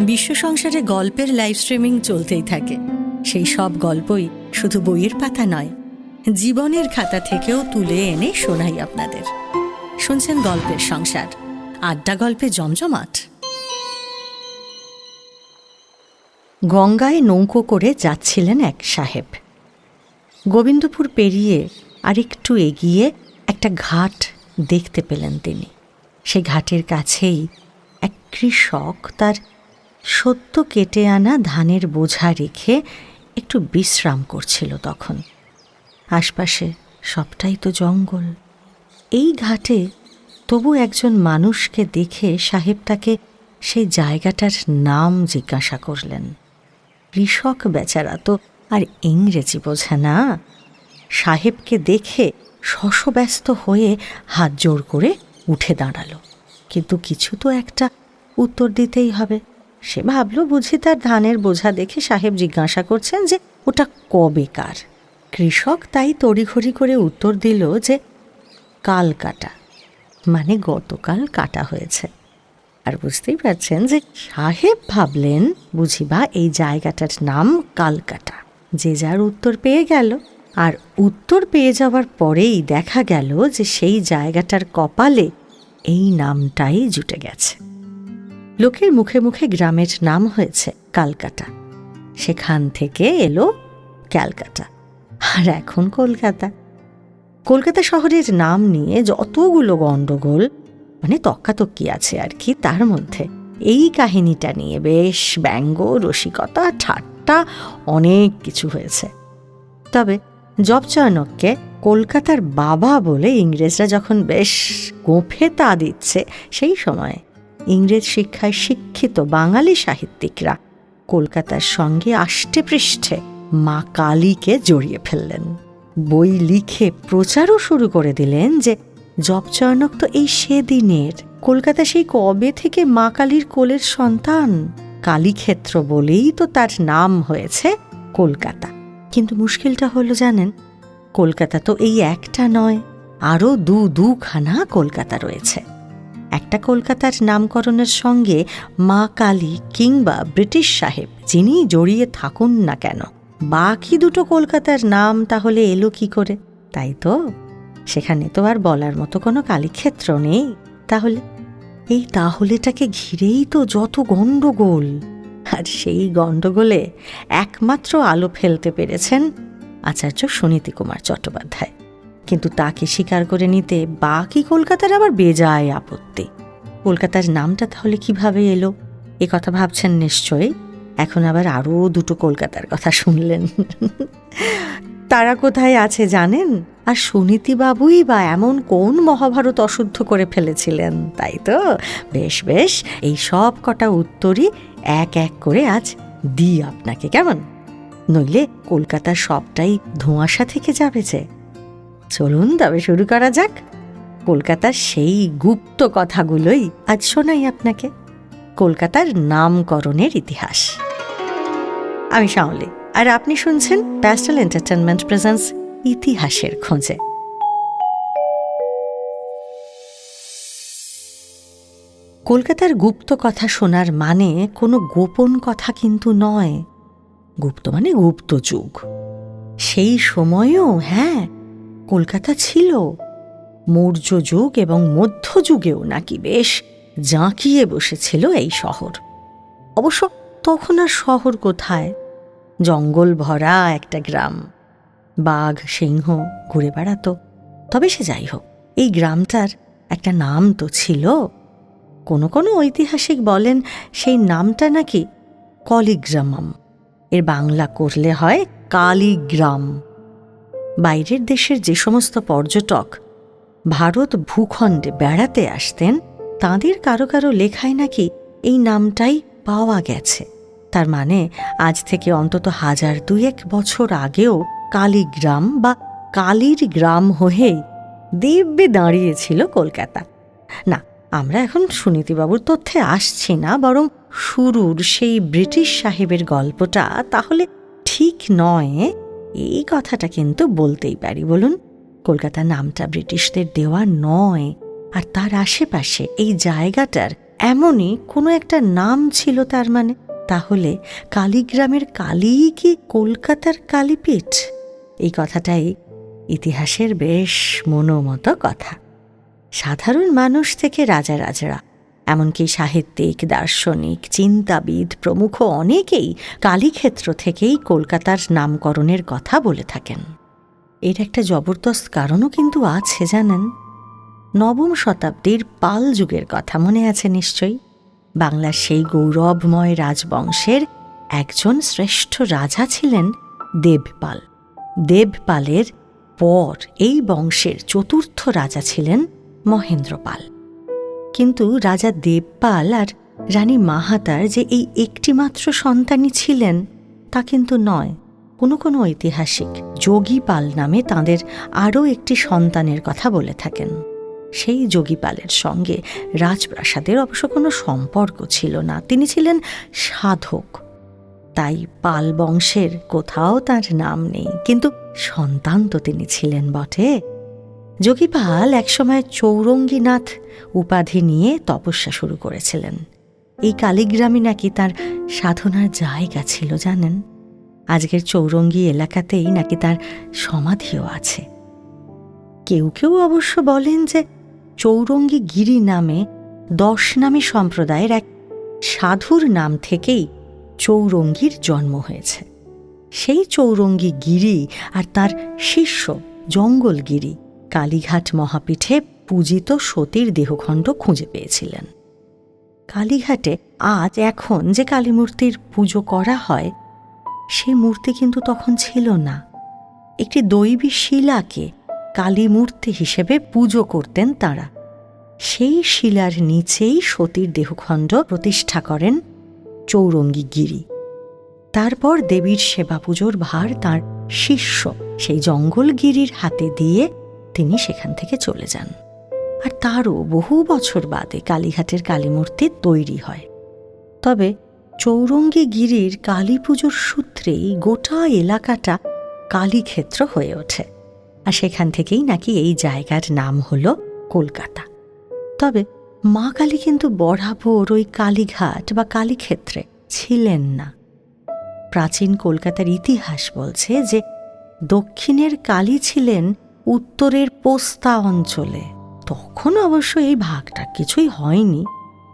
বিশ্ব সংসারে গল্পের লাইভ স্ট্রিমিং চলতেই থাকে। সেই সব গল্পই শুধু বইয়ের পাতা নয়, জীবনের খাতা থেকেও তুলে এনে শোনাই আপনাদের। শুনছেন গল্পের সংসার, আড্ডা গল্পে জমজমাট। গঙ্গায় নৌকো করে যাচ্ছিলেন এক সাহেব। গোবিন্দপুর পেরিয়ে আরেকটু এগিয়ে একটা ঘাট দেখতে পেলেন তিনি। সেই ঘাটের কাছেই এক কৃষক তার সদ্য কেটে আনা ধানের বোঝা রেখে একটু বিশ্রাম করছিল তখন। আশপাশে সবটাই তো জঙ্গল। এই ঘাটে তবু একজন মানুষকে দেখে সাহেব তাকে সেই জায়গাটার নাম জিজ্ঞাসা করলেন। কৃষক বেচারা তো আর ইংরেজি বোঝে না। সাহেবকে দেখে শশব্যস্ত হয়ে হাত জোর করে উঠে দাঁড়াল। কিন্তু কিছু তো একটা উত্তর দিতেই হবে। সে ভাবলো, বুঝি তার ধানের বোঝা দেখে সাহেব জিজ্ঞাসা করছেন যে, ওটা কবেকার কৃষক তাই তড়িঘড়ি করে উত্তর দিল যে, কাল কাটা। মানে গতকাল কাটা হয়েছে। আর বুঝতেই পারছেন যে, সাহেব ভাবলেন বুঝিবা এই জায়গাটার নাম কালকাটা যে যার উত্তর পেয়ে গেল। আর উত্তর পেয়ে যাওয়ার পরেই দেখা গেল যে, সেই জায়গাটার কপালে এই নামটাই জুটে গেছে। লোকের মুখে মুখে গ্রামের নাম হয়েছে কালকাটা। সেখান থেকে এলো ক্যালকাটা, আর এখন কলকাতা। কলকাতা শহরের নাম নিয়ে যতগুলো গণ্ডগোল মানে তক্কাতক্কি আছে আর কি তার মধ্যে, এই কাহিনীটা নিয়ে বেশ ব্যঙ্গ, রসিকতা, ঠাট্টা অনেক কিছু হয়েছে। তবে জবচয়নককে কলকাতার বাবা বলে ইংরেজরা যখন বেশ গোফে তা দিচ্ছে, সেই সময় ইংরেজ শিক্ষায় শিক্ষিত বাঙালি সাহিত্যিকরা কলকাতার সঙ্গে আষ্টে পৃষ্ঠে মা কালীকে জড়িয়ে ফেললেন। বই লিখে প্রচারও শুরু করে দিলেন যে জবচয়নক তো এই সেদিনের কলকাতা সেই কবে থেকে মা কালীর কোলের সন্তান? কালীক্ষেত্র বলেই তো তার নাম হয়েছে কলকাতা। কিন্তু মুশকিলটা হলো জানেন, কলকাতা তো এই একটা নয়, আরও দু দুখানা কলকাতা রয়েছে। একটা কলকাতার নামকরণের সঙ্গে মা কালী কিংবা ব্রিটিশ সাহেব যিনি জড়িয়ে থাকুন না কেন। বাকি দুটো কলকাতার নাম তাহলে এলো কি করে? তাই তো? সেখানে তো আর বলার মতো কোনো কালীক্ষেত্র নেই। তাহলে? এই তাহলেটাকে ঘিরেই তো যত গণ্ডগোল। আর সেই গণ্ডগোলে একমাত্র আলো ফেলতে পেরেছেন আচার্য সুনীতি কুমার চট্টোপাধ্যায়। কিন্তু তাকে স্বীকার করে নিতে বাকি কলকাতার আবার বেজায় আপত্তি। কলকাতার নামটা তাহলে কীভাবে এলো? এ কথা ভাবছেন নিশ্চয়ই? এখন আবার আরও দুটো কলকাতার কথা শুনলেন। তারা কোথায় আছে জানেন? আর সুনীতিবাবুই বা এমন কোন মহাভারত অশুদ্ধ করে ফেলেছিলেন, তাই তো? বেশ বেশ, এই সব কটা উত্তরই এক এক করে আজ দিই আপনাকে, কেমন? নইলে কলকাতার সবটাই ধোঁয়াশা থেকে যাবে যে। চলুন, তবে শুরু করা যাক। কলকাতার সেই গুপ্ত কথাগুলোই আজ শোনাই আপনাকে। কলকাতার নামকরণের ইতিহাস। আমি শাওলি আর আপনি শুনছেন প্যাস্টাল এন্টারটেনমেন্ট প্রেজেন্স ইতিহাসের খোঁজে। কলকাতার গুপ্ত কথা শোনার মানে কোনো গোপন কথা কিন্তু নয়। গুপ্ত মানে গুপ্ত যুগ। সেই সময়েও হ্যাঁ কলকাতা ছিল। মৌর্য যুগ এবং মধ্যযুগেও নাকি বেশ জাঁকিয়ে বসেছিল এই শহর। অবশ্য তখন আর শহর কোথায়? জঙ্গল ভরা একটা গ্রাম। বাঘ, সিংহ ঘুরে বেড়াতো। তবে সে যাই হোক, এই গ্রামটার একটা নাম তো ছিল। কোনো কোনো ঐতিহাসিক বলেন সেই নামটা নাকি কলিগ্রামম। এর বাংলা করলে হয় কালীগ্রাম। বাইরের দেশের যে সমস্ত পর্যটক ভারত ভূখণ্ডে বেড়াতে আসতেন, তাঁদের কারও কারও লেখায় নাকি এই নামটাই পাওয়া গেছে। তার মানে আজ থেকে অন্তত হাজার দুয়েক বছর আগেও কালীগ্রাম বা কালীর গ্রাম হয়েই দিব্যে দাঁড়িয়েছিল কলকাতা। না, আমরা এখন সুনীতিবাবুর তথ্যে আসছি না, বরং শুরুর সেই ব্রিটিশ সাহেবের গল্পটা তাহলে ঠিক নয় এই কথাটা কিন্তু বলতেই পারি, বলুন। কলকাতা নামটা ব্রিটিশদের দেওয়া নয়। আর তার আশেপাশে এই জায়গাটার এমনই কোনো একটা নাম ছিল তার মানে। তাহলে কালীগ্রামের কালীই কি কলকাতার কালীপীঠ? এই কথাটাই ইতিহাসের বেশ মনোমত কথা। সাধারণ মানুষ থেকে রাজা, রাজারা এমনকি সাহিত্যিক, দার্শনিক, চিন্তাবিদ, প্রমুখ অনেকেই কালীক্ষেত্র থেকেই কলকাতার নামকরণের কথা বলে থাকেন। এর একটা জবরদস্ত কারণও কিন্তু আছে, জানেন? নবম শতাব্দীর পাল যুগের কথা মনে আছে নিশ্চয়ই? বাংলার সেই গৌরবময় রাজবংশের একজন শ্রেষ্ঠ রাজা ছিলেন দেবপাল। দেবপালের পর এই বংশের চতুর্থ রাজা ছিলেন মহেন্দ্রপাল। কিন্তু রাজা দেবপাল আর রানী মাহাতার যে এই একটিমাত্র সন্তানই ছিলেন, তা কিন্তু নয়। কোনো কোনো ঐতিহাসিক যোগীপাল নামে তাঁদের আরও একটি সন্তানের কথা বলে থাকেন। সেই যোগীপালের সঙ্গে রাজপ্রাসাদের অবশ্য কোনো সম্পর্ক ছিল না। তিনি ছিলেন সাধক। তাই পাল বংশের কোথাও তার নাম নেই। কিন্তু সন্তান তো তিনি ছিলেন বটে। যোগীপাল একসময় চৌরঙ্গীনাথ উপাধি নিয়ে তপস্যা শুরু করেছিলেন। এই কালীগ্রামে নাকি তার সাধনার জায়গা ছিল, জানেন? আজকের চৌরঙ্গী এলাকাতেই নাকি তার সমাধিও আছে। কেউ কেউ অবশ্য বলেন যে চৌরঙ্গী গিরি নামে দশ নামী সম্প্রদায়ের এক সাধুর নাম থেকেই চৌরঙ্গীর জন্ম হয়েছে। সেই চৌরঙ্গী গিরি আর তার শিষ্য জঙ্গলগিরি কালীঘাট মহাপীঠে পূজিত সতীর দেহখণ্ড খুঁজে পেয়েছিলেন। কালীঘাটে আজ এখন যে কালীমূর্তির পুজো করা হয়, সে মূর্তি কিন্তু তখন ছিল না। একটি দৈবী শিলাকে কালীমূর্তি হিসেবে পুজো করতেন তাঁরা। সেই শিলার নিচেই সতীর দেহখণ্ড প্রতিষ্ঠা করেন চৌরঙ্গী গিরি তারপর দেবীর সেবা পুজোর ভার তার শিষ্য সেই জঙ্গলগিরির হাতে দিয়ে তিনি সেখান থেকে চলে যান। আর তারও বহু বছর বাদে কালীঘাটের কালীমূর্তি তৈরি হয়। তবে চৌরঙ্গী গিরির কালী পুজোর সূত্রেই গোটা এলাকাটা কালীক্ষেত্র হয়ে ওঠে। আর সেখান থেকেই নাকি এই জায়গার নাম হল কলকাতা। তবে মা কালী কিন্তু বরাবর ওই কালীঘাট বা কালীক্ষেত্রে ছিলেন না। প্রাচীন কলকাতার ইতিহাস বলছে যে দক্ষিণের কালী ছিলেন উত্তরের পোস্তা অঞ্চলে। তখন অবশ্য এই ভাগটা কিছুই হয়নি।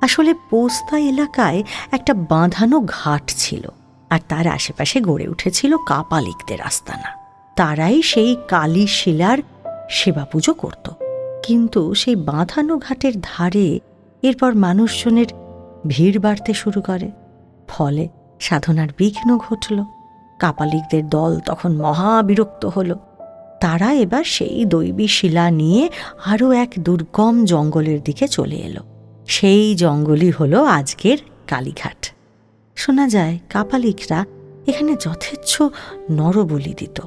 আসলে পোস্তা এলাকায় একটা বাঁধানো ঘাট ছিল, আর তার আশেপাশে গড়ে উঠেছিল কাপালিকদের আস্তানা। তারাই সেই কালী শিলার সেবা পুজো করত। কিন্তু সেই বাঁধানো ঘাটের ধারে এরপর মানুষজনের ভিড় বাড়তে শুরু করে। ফলে সাধনার বিঘ্ন ঘটল। কাপালিকদের দল তখন মহাবিরক্ত হল। তারা এবার সেই দৈবী শিলা নিয়ে আরও এক দুর্গম জঙ্গলের দিকে চলে এলো। সেই জঙ্গলই হলো আজকের কালীঘাট। শোনা যায়, কাপালিকরা এখানে যথেচ্ছ নরবলি দিত।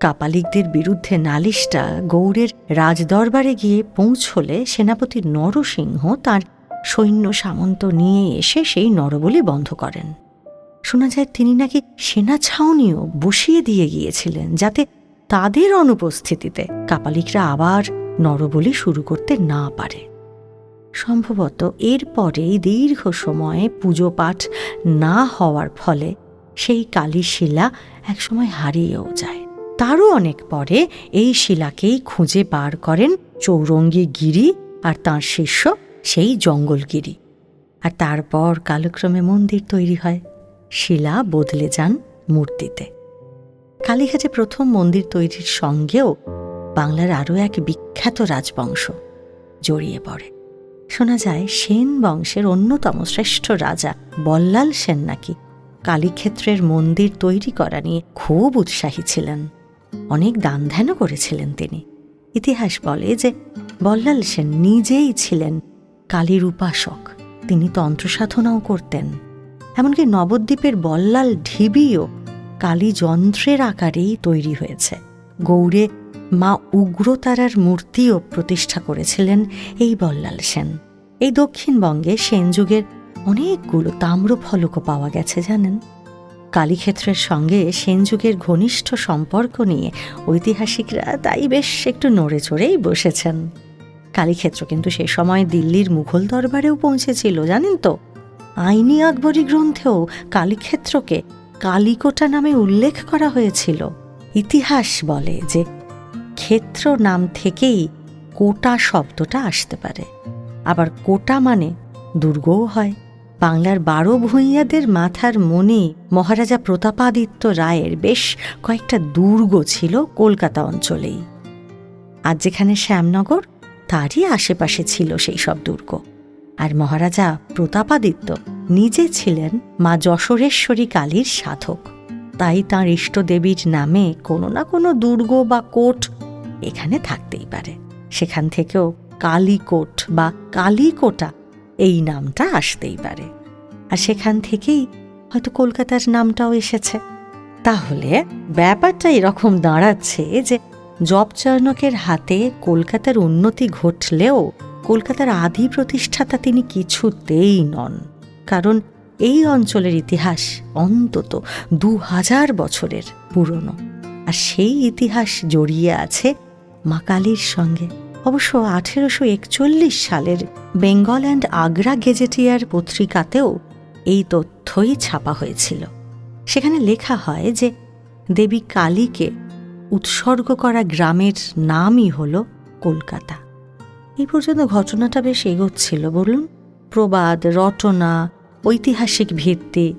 কাপালিকদের বিরুদ্ধে নালিশটা গৌড়ের রাজদরবারে গিয়ে পৌঁছলে সেনাপতি নরসিংহ তার সৈন্য সামন্ত নিয়ে এসে সেই নরবলি বন্ধ করেন। শোনা যায়, তিনি নাকি সেনা ছাউনিও বসিয়ে দিয়ে গিয়েছিলেন যাতে তাদের অনুপস্থিতিতে কাপালিকরা আবার নরবলি শুরু করতে না পারে। সম্ভবত এরপরেই দীর্ঘ সময়ে পুজো পাঠ না হওয়ার ফলে সেই কালী শিলা একসময় হারিয়েও যায়। তারও অনেক পরে এই শিলাকেই খুঁজে বার করেন চৌরঙ্গী গিরি আর তাঁর শিষ্য সেই জঙ্গলগিরি। আর তারপর কালক্রমে মন্দির তৈরি হয়। শিলা বদলে যান মূর্তিতে। কালীঘাটে প্রথম মন্দির তৈরির সঙ্গেও বাংলার আরও এক বিখ্যাত রাজবংশ জড়িয়ে পড়ে। শোনা যায়, সেন বংশের অন্যতম শ্রেষ্ঠ রাজা বল্লাল সেন নাকি কালীক্ষেত্রের মন্দির তৈরি করা নিয়ে খুব উৎসাহী ছিলেন। অনেক দান ধ্যানও করেছিলেন তিনি। ইতিহাস বলে যে বল্লাল সেন নিজেই ছিলেন কালীর উপাসক। তিনি তন্ত্র সাধনাও করতেন। এমনকি নবদ্বীপের বল্লাল ঢিবিও কালী যন্ত্রের আকারেই তৈরি হয়েছে। গৌড়ে মা উগ্রতারার মূর্তিও প্রতিষ্ঠা করেছিলেন এই বল্লাল সেন। এই দক্ষিণবঙ্গে সেন যুগের অনেকগুলো তাম্রফলকও পাওয়া গেছে, জানেন? কালীক্ষেত্রের সঙ্গে সেন যুগের ঘনিষ্ঠ সম্পর্ক নিয়ে ঐতিহাসিকরা তাই বেশ একটু নড়ে চড়েই বসেছেন। কালীক্ষেত্র কিন্তু সে সময় দিল্লির মুঘল দরবারেও পৌঁছেছিল, জানেন তো? আইনি আকবরী গ্রন্থেও কালীক্ষেত্রকে কালিকোটা নামে উল্লেখ করা হয়েছিল। ইতিহাস বলে যে ক্ষেত্র নাম থেকেই কোটা শব্দটা আসতে পারে। আবার কোটা মানে দুর্গও হয়। বাংলার বারো ভূঁইয়াদের মাথার মনে মহারাজা প্রতাপাদিত্য রায়ের বেশ কয়েকটা দুর্গ ছিল কলকাতা অঞ্চলেই। আর যেখানে শ্যামনগর, তারই আশেপাশে ছিল সেই সব দুর্গ। আর মহারাজা প্রতাপাদিত্য নিজে ছিলেন মা যশোরেশ্বরী কালীর সাধক। তাই তাঁর ইষ্টদেবীর নামে কোনো না কোনো দুর্গ বা কোট এখানে থাকতেই পারে। সেখান থেকেও কালীকোট বা কালীকোটা এই নামটা আসতেই পারে। আর সেখান থেকেই হয়তো কলকাতার নামটাও এসেছে। তাহলে ব্যাপারটা এরকম দাঁড়াচ্ছে যে জবচয়নকের হাতে কলকাতার উন্নতি ঘটলেও কলকাতার আদি প্রতিষ্ঠাতা তিনি কিছুতেই নন, কারণ এই অঞ্চলের ইতিহাস অন্তত দু হাজার বছরের পুরনো। আর সেই ইতিহাস জড়িয়ে আছে মা কালীর সঙ্গে। অবশ্য আঠেরোশো একচল্লিশ সালের বেঙ্গল অ্যান্ড আগ্রা গেজেটিয়ার পত্রিকাতেও এই তথ্যই ছাপা হয়েছিল। সেখানে লেখা হয় যে দেবী কালীকে উৎসর্গ করা গ্রামের নামই হল কলকাতা। এই পর্যন্ত ঘটনাটা বেশ এগোচ্ছিল, বলুন। প্রবাদ, রটনা, ঐতিহাসিক ভিত্তি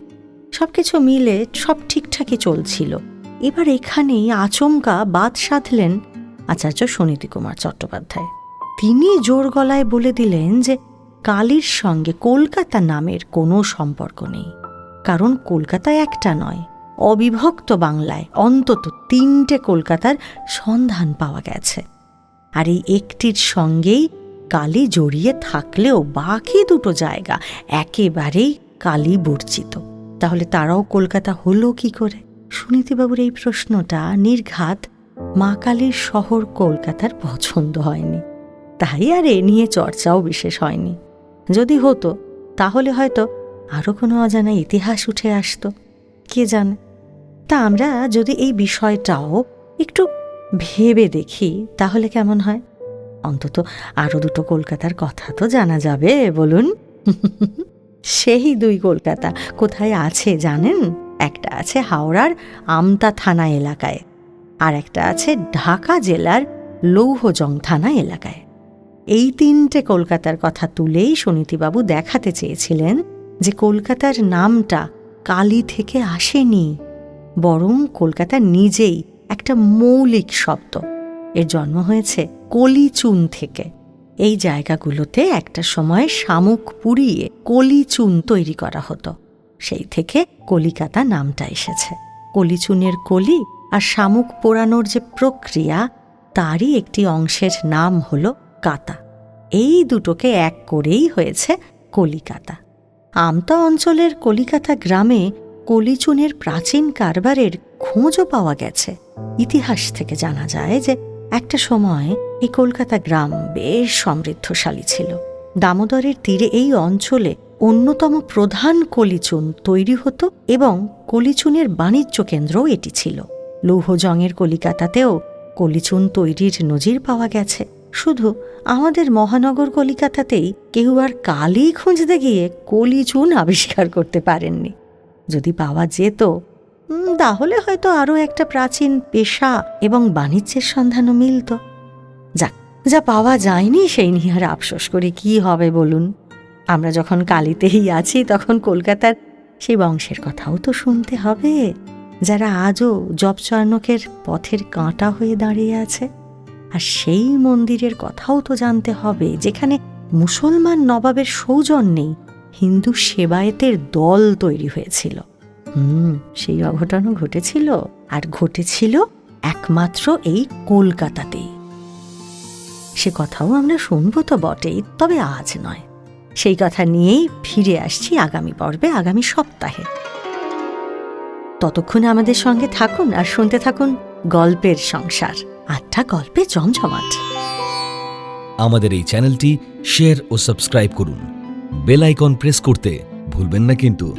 সব কিছু মিলে সব ঠিকঠাকই চলছিল। এবার এখানেই আচমকা বাদ সাধলেন আচার্য সনীতি কুমার চট্টোপাধ্যায়। তিনি জোর গলায় বলে দিলেন যে, কালীর সঙ্গে কলকাতা নামের কোনো সম্পর্ক নেই। কারণ কলকাতা একটা নয়, অবিভক্ত বাংলায় অন্তত তিনটে কলকাতার সন্ধান পাওয়া গেছে। আর এই একটির সঙ্গেই কালি জড়িয়ে থাকলেও বাকি দুটো জায়গা একেবারেই কালী বর্জিত। তাহলে তারাও কলকাতা হলো কি করে? সুনীতিবাবুর এই প্রশ্নটা নির্ঘাত মা কালীর শহর কলকাতার পছন্দ হয়নি। তাই আর এ নিয়ে চর্চাও বিশেষ হয়নি। যদি হতো, তাহলে হয়তো আরও কোনো অজানা ইতিহাস উঠে আসতো। কে জানে? তা আমরা যদি এই বিষয়টাও একটু ভেবে দেখি তাহলে কেমন হয়? অন্তত আরও দুটো কলকাতার কথা তো জানা যাবে, বলুন। সেই দুই কলকাতা কোথায় আছে জানেন? একটা আছে হাওড়ার আমতা থানা এলাকায়, আর একটা আছে ঢাকা জেলার লৌহজং থানা এলাকায়। এই তিনটে কলকাতার কথা তুলেই সুনীতিবাবু দেখাতে চেয়েছিলেন যে কলকাতার নামটা কালী থেকে আসেনি, বরং কলকাতা নিজেই একটা মৌলিক শব্দ। এর জন্ম হয়েছে কলিচুন থেকে। এই জায়গাগুলোতে একটা সময় শামুক পুড়িয়ে কলিচুন তৈরি করা হতো। সেই থেকে কলিকাতা নামটা এসেছে। কলিচুনের কলি আর শামুক পোড়ানোর যে প্রক্রিয়া, তারই একটি অংশের নাম হল কাতা। এই দুটোকে এক করেই হয়েছে কলিকাতা। আমতা অঞ্চলের কলিকাতা গ্রামে কলিচুনের প্রাচীন কারবারের খোঁজও পাওয়া গেছে। ইতিহাস থেকে জানা যায় যে একটা সময় এই কলকাতা গ্রাম বেশ সমৃদ্ধশালী ছিল। দামোদরের তীরে এই অঞ্চলে অন্যতম প্রধান কলিচুন তৈরি হতো এবং কলিচুনের বাণিজ্য কেন্দ্রও এটি ছিল। লৌহজংয়ের কলিকাতাতেও কলিচুন তৈরির নজির পাওয়া গেছে। শুধু আমাদের মহানগর কলিকাতাতেই কেউ আর কালি খুঁজতে গিয়ে কলিচুন আবিষ্কার করতে পারেননি। যদি পাওয়া যেত তাহলে হয়তো আরও একটা প্রাচীন পেশা এবং বাণিজ্যের সন্ধানও মিলত। যাক, যা পাওয়া যায়নি সেই নিয়ে আর আফসোস করে কি হবে বলুন? আমরা যখন কালিতেই আছি, তখন কলকাতার সেই বংশের কথাও তো শুনতে হবে। যারা আজও জবচয়নকের পথের কাঁটা হয়ে দাঁড়িয়ে আছে, আর সেই মন্দিরের কথাও তো জানতে হবে, যেখানে মুসলমান নবাবের সৌজন্যেই হিন্দু সেবায়েতের দল তৈরি হয়েছিল। হুম, সেই অঘটনও ঘটেছিল আর ঘটেছিল একমাত্র এই কলকাতাতেই। সে কথাও আমরা শুনব তো বটেই, তবে আজ নয়। সেই কথা নিয়েই ফিরে আসছি আগামী পর্বে, আগামী সপ্তাহে। ততক্ষণ আমাদের সঙ্গে থাকুন আর শুনতে থাকুন গল্পের সংসার, আটটা গল্পে জমজমাট। আমাদের এই চ্যানেলটি শেয়ার ও সাবস্ক্রাইব করুন। বেল আইকন প্রেস করতে ভুলবেন না কিন্তু।